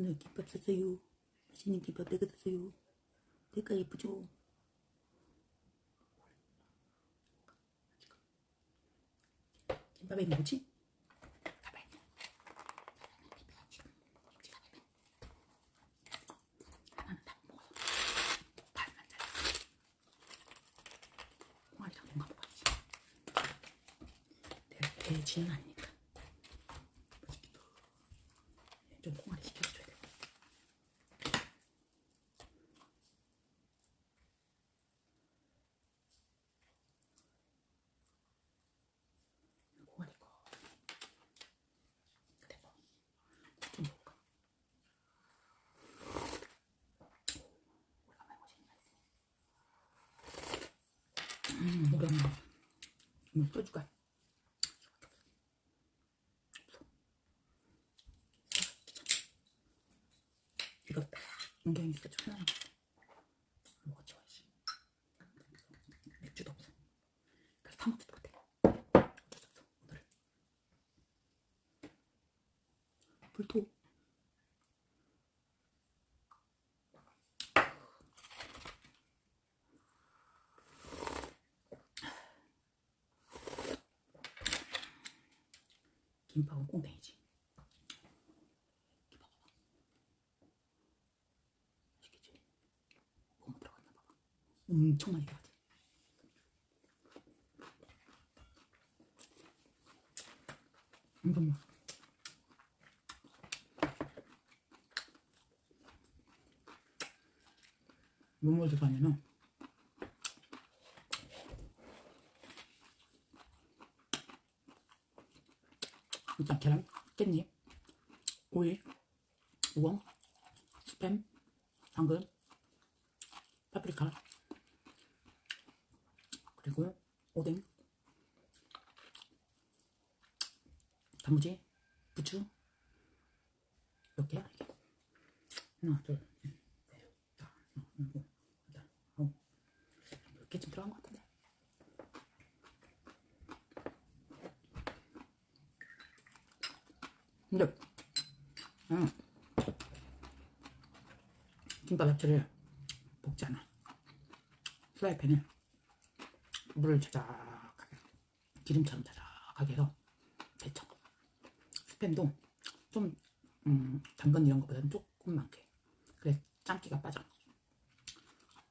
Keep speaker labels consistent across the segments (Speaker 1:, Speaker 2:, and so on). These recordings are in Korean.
Speaker 1: 오늘 김밥 샀어요. 맛있는 김밥 내가 샀어요. 내가 예쁘죠? 김밥에 뭐지? 돼. 하나는 다 먹어서 반만 잘랐어. 콩알이랑 뭔가 먹어야지. 내 돼지는 아니니까. 맛있겠다. 좀 콩알이 시켜줘야 돼. 콩알이 거. 그래 뭐. 좀 먹을까? 오래간만에 맛있는 맛있네. 음, 오랜만에. 음, 소주가. 이거 딱 안경이 있어 좀. 하나 뭐가 좋아하지 맥주도 없어. 그래서 다 먹지도 못해. 어쩔 수 없어 오늘 불토 김밥은 꽁땡이지 맛있겠지? 고무 들어갔나 봐봐. 엄청 많이 들어가지? 이건 뭐뭐 들어가냐면 일단 계란, 깻잎, 오이, 우엉, 스팸, 당근, 파프리카, 그리고 오뎅, 단무지, 부추 이렇게. 하나, 둘, 셋, 넷, 다섯, 일곱, 여덟, 아홉. 이렇게쯤 들어간 것 같은데. 근데 음, 김밥 야채를 볶지 않아. 프라이팬에 물을 자작하게 기름처럼 자작하게 해서 데쳐. 스팸도 좀 음, 당근 이런 것보다는 조금 많게. 그래 짱기가 빠져.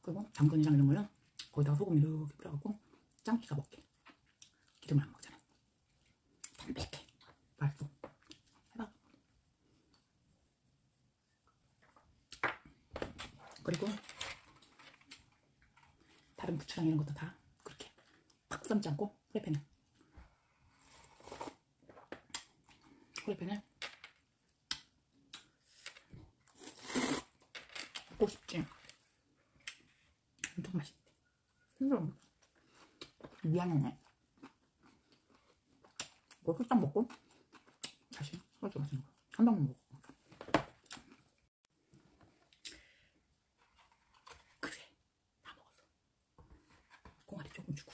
Speaker 1: 그리고 당근이랑 이런 거는 거기다가 소금 이렇게 뿌려갖고 짱기가 먹게. 기름을 안 먹잖아. 담백해. 맛있어 해봐 그리고 부추랑 이런 것도 다 그렇게 팍 삶지 않고 프라이팬에 프라이팬에 먹고 싶지? 엄청 맛있대. 근데 미안하네. 이거 후딱 먹고 다시 소주 마시는 거. 한 병만 먹고. 그래, 다 먹었어. 꽁알이 조금 주고.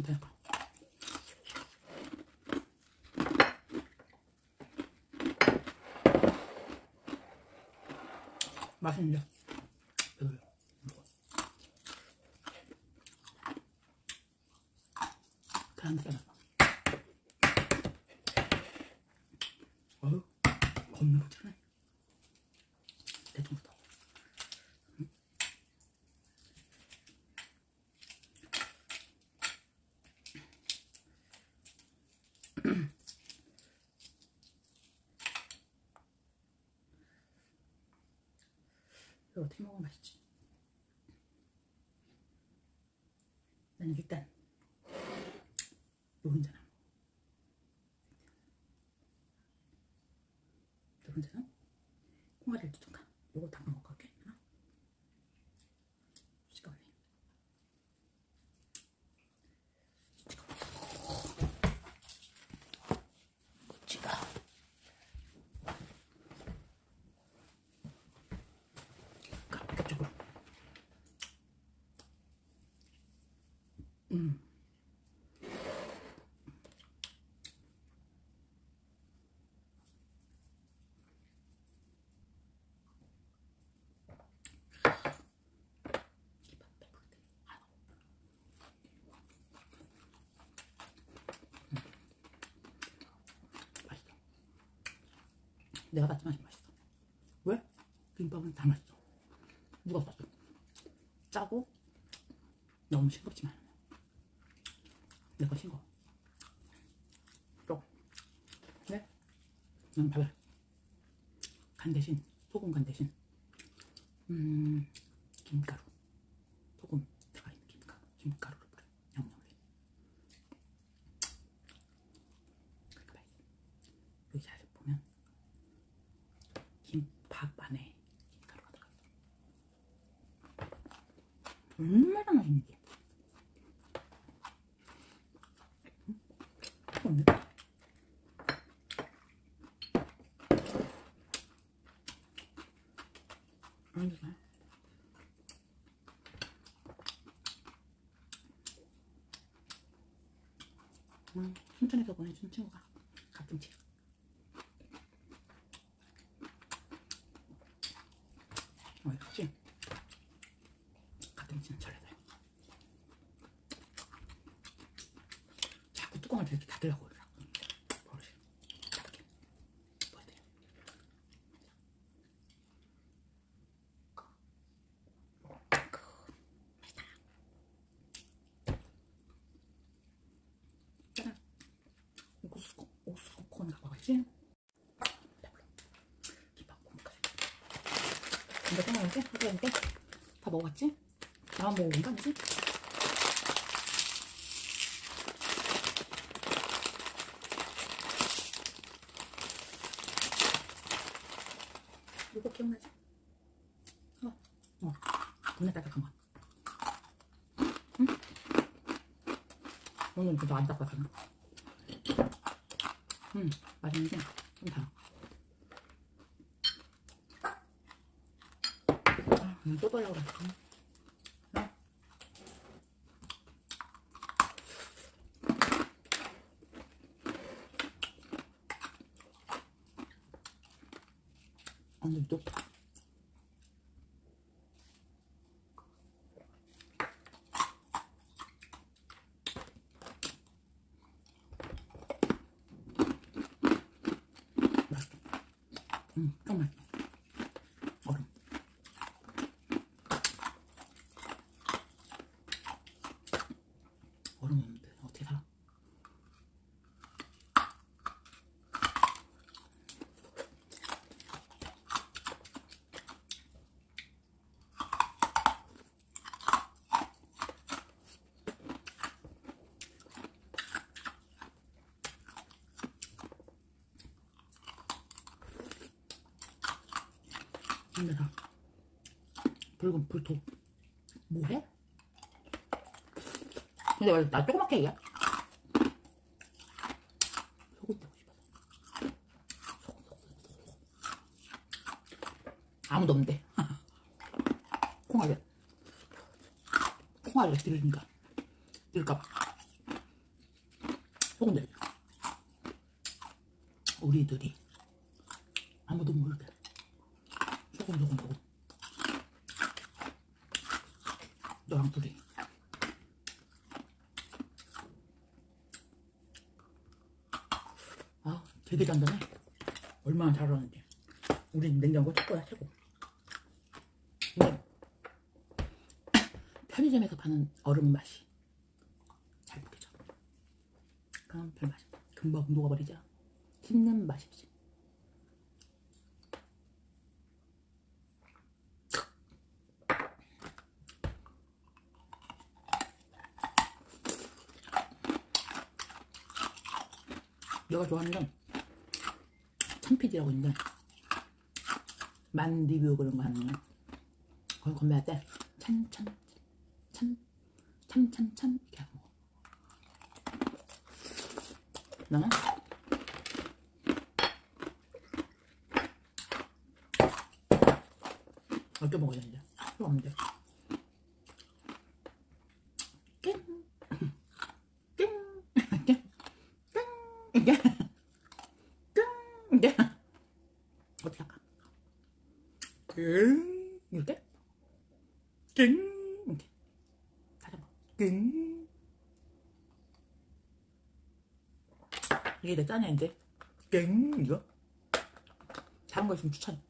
Speaker 1: 못해. 맛있는데 배불러. 계란 빼놨어. 어휴, 겁나 못하네. 대충부터. 이거 어떻게 먹으면 맛있지? 난 일단 노른자나 노른자는 콩알이를 주든가. 요걸 담가 먹고 갈게. 하나. 시간 없네. 지가. 가격적으로. 음. 맛있어. 내가 봤지만 맛있어. 왜? 김밥은 다 맛있어. 누가 봤어? 짜고 너무 싱겁지만 내거 싱거. 또 네? 난 밥을 간 대신 소금 간 대신 음 김가루 소금 들어가 있는 김가루 김가루를 뿌려 양념을 그렇게 맛있어. 여기 잘 보면 김밥 안에 김가루가 들어가 있어. 얼마나 맛있는지. 음, 뜨겁네. 안 좋아. 음, 순천에서 보내준 친구가 가끔씩 어, 역시 가끔씩은 잘해요. 자꾸 뚜껑을 이렇게 닫으려고 그러더라고. 버릇이. 이렇게. 보여드려. 짜잔. 옥수수, 옥수수 콘 갖고 가야지. 배불러. 김밥 콩까지. 근데 하루한테 다 먹어봤지? 나만 먹어본 거 아니지? 이거 기억나지? 어, 어, 겁나 딱딱한 거. 응? 오늘 그래도 안 딱딱하나? 응, 맛있는데 좀 달아. 또 달라고 그랬어. 응? 오늘있어. 음, 좀 맛있어. 얼음. 얼음 없는데 어떻게 살아? 근데 나 붉은 불토 뭐해? 근데 왜 나 조그맣게 얘기해? 소금 넣고 싶어서 소금, 소금. 아무도 없는데 콩알이 콩알이 들으니까 들을까봐 소금 넣어 우리들이 아무도 모르게 소금 소금 소금 너랑 둘이 아 되게 단단해 얼마나 잘하는지 우리 냉장고 최고야 최고 근데 편의점에서 파는 얼음 맛이 잘 느껴져 그럼 별 맛이 없어. 금방 녹아버리죠 씹는 맛이 없이 내가 좋아하는 건 참피디라고 있는데 만 리뷰 그런 거 하는 거. 거기 건배할 때 찬찬 참 참참참. 이렇게 하고. 나는 어떻게 먹어야 되는데 필요 없는데 깽 깽 깽 깽 깽 이게 어떻게 할까 깽 이렇게 깽 이렇게 다시 한번 깽 이게 내 짠이야 이제 깽 이거? 다른 거 있으면 추천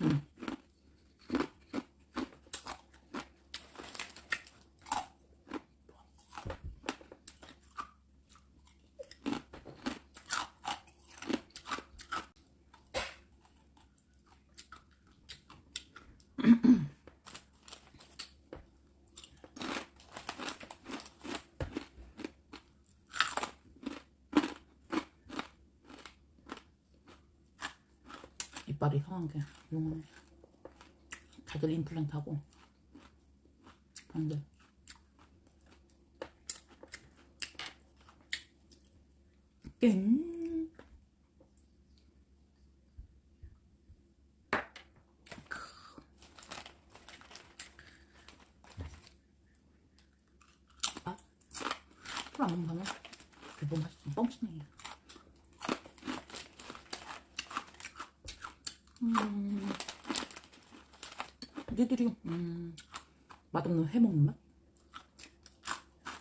Speaker 1: 음. 이빨 이 상한 게 용하네. 다들 임플란트 하고 근데 땡 아, 풀안 먹으면 기분 맛있어 뻥치네 음, 니들이 음, 맛없는 회 먹는 맛?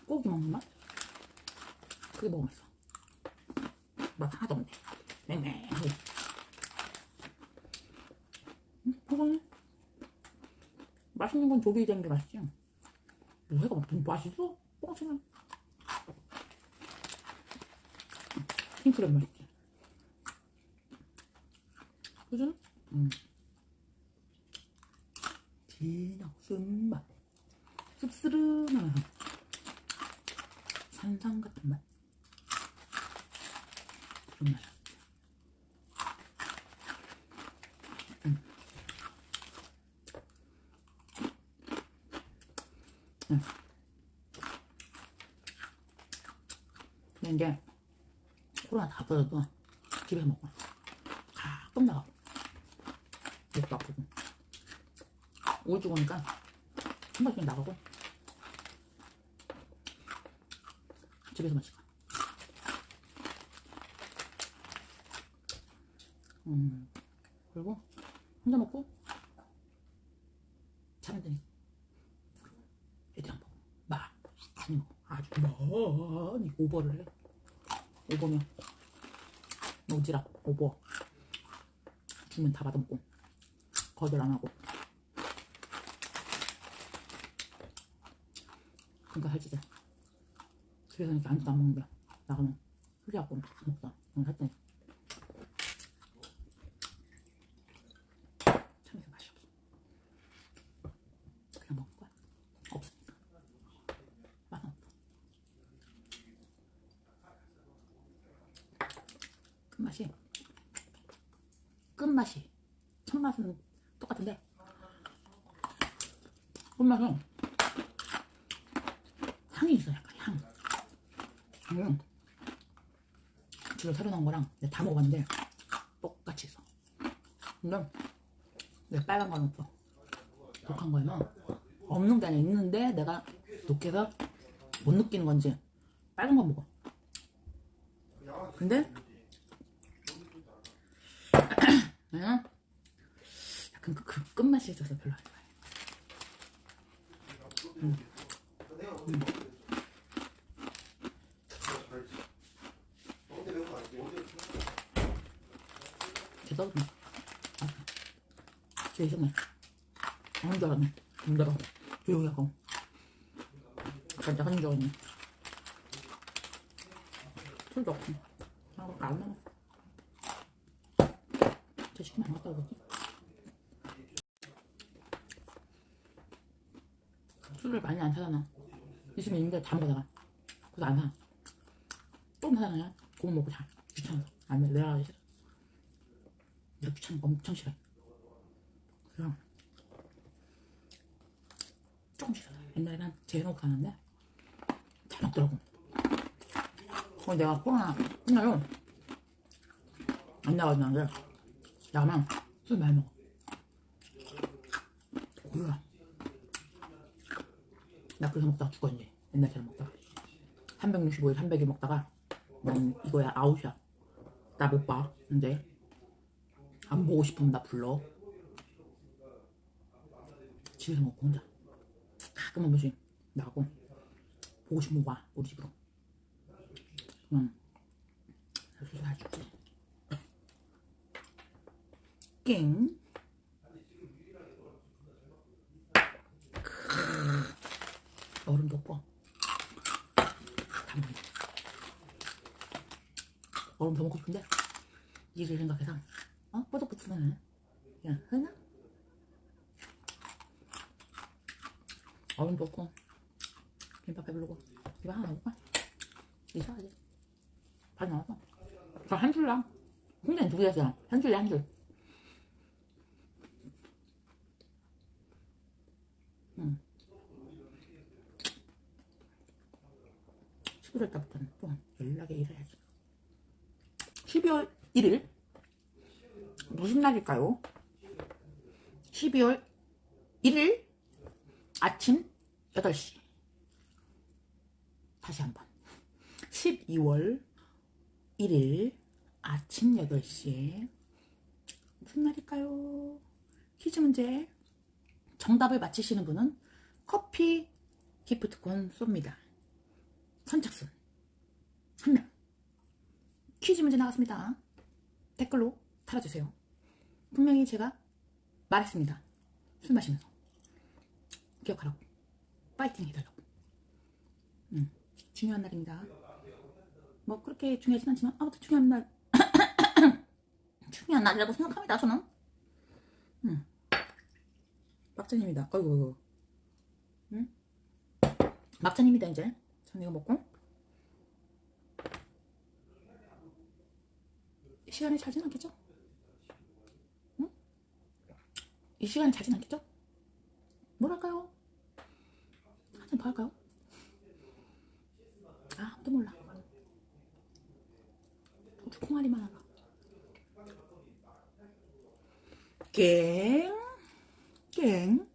Speaker 1: 고기 먹는 맛? 그게 뭐가 맛있어? 맛 하나도 없네. 맹맹하게. 음, 맛있는 건 조리 되는 게 맛있지. 뭐 회가 막 맛있어? 뻥치면. 킹크랩 맛있지. 그죠? 음. 진한 쓴맛 씁쓸한 산삼 같은 맛 그런 맛 음. 음. 근데 이제 코로나 다 터져도 집에 먹어 가끔 나가 목도 아프고 오주 오니까 한 번씩 나가고. 집에서 마시고. 음. 그리고 혼자 먹고 자면 되니 애들이랑 먹고 많이 먹고. 아주 많이 오버를 해. 오버면 오지랖 오버. 주면 다 받아먹고 거절 안 하고. 그러니까 살찌대 집에서 이렇게 아무것도 안 먹는데 나가면. 술이하고 먹다 오늘 살찌네 참 이게 맛이 없어 그냥 먹을 거야 없으니까 맛은 없어 끝맛이 끝맛이 첫맛은 똑같은데 끝맛은 향이 있어 약간 향 음. 집에 새로 나온 거랑 내가 다 먹어봤는데 똑같이 있어 근데 왜 빨간 건 없어 독한 거에는 없는 게 아니라 있는데 내가 독해서 못 느끼는 건지 빨간 건 먹어. 근데 약간 그, 그 끝맛이 있어서 별로 안 좋아해. 제대로 하는 줄 알았네 힘들어 조용히 하고 하는 줄 알았네 술도 없고 하나밖에 안 남아 저 시키면 안 갔다 오겠지 술을 많이 안 사잖아 있으면 있는데 다 먹어다가 그래서 안 사. 조금 사잖아요 그거 먹고 자. 귀찮아서. 안 돼. 내가 싫어. 내가 귀찮은 거 엄청 싫어. 그냥 조금씩 사. 옛날에는 재해놓고 사는데 잘 먹더라고. 어, 내가 코로나 끝나요. 안 나가지 나는데 나가면 술 많이 먹어. 몰라. 나 그래서 먹다가 죽었지. 옛날처럼 먹다가. 365일 300일 먹다가 난 이거야 아웃이야. 나 못 봐. 근데 안 보고 싶으면 나 불러. 집에서 먹고 혼자. 가끔 한 번씩 나가고 보고 싶으면 와 우리 집으로. 그럼 술사줄지 깽. 얼음 덮어. 담근. 얼음 더 먹고 싶은데 일을 생각해서 어 뽀득뽀득하네. 그냥 하나. 덮고 김밥 배부르고 이거 하나 먹을까? 이사하지. 반 나왔어. 저한 줄랑. 홍대는 두 개였어요. 한 줄에 한 줄. 응. 11월 달부터는 좀 연락에 일해야지. 12월 1일? 무슨 날일까요? 12월 1일 아침 8시. 다시 한 번. 12월 1일 아침 8시에 무슨 날일까요? 퀴즈 문제 정답을 맞히시는 분은 커피 기프트콘 쏩니다. 선착순 한 명. 퀴즈 문제 나왔습니다. 댓글로 달아주세요. 분명히 제가 말했습니다. 술 마시면서 기억하라고 파이팅 해달라고. 음, 중요한 날입니다. 뭐 그렇게 중요하진 않지만 아무튼 중요한 날 중요한 날이라고 생각합니다. 저는. 음. 막장입니다. 어이구. 응? 막장입니다, 이제. 전 이거 먹고. 이 시간에 자진 않겠죠? 응? 이 시간에 자진 않겠죠? 뭘 할까요? 할까요? 아, 아무도 몰라. 고추 콩알이만 하나. 깽, 깽.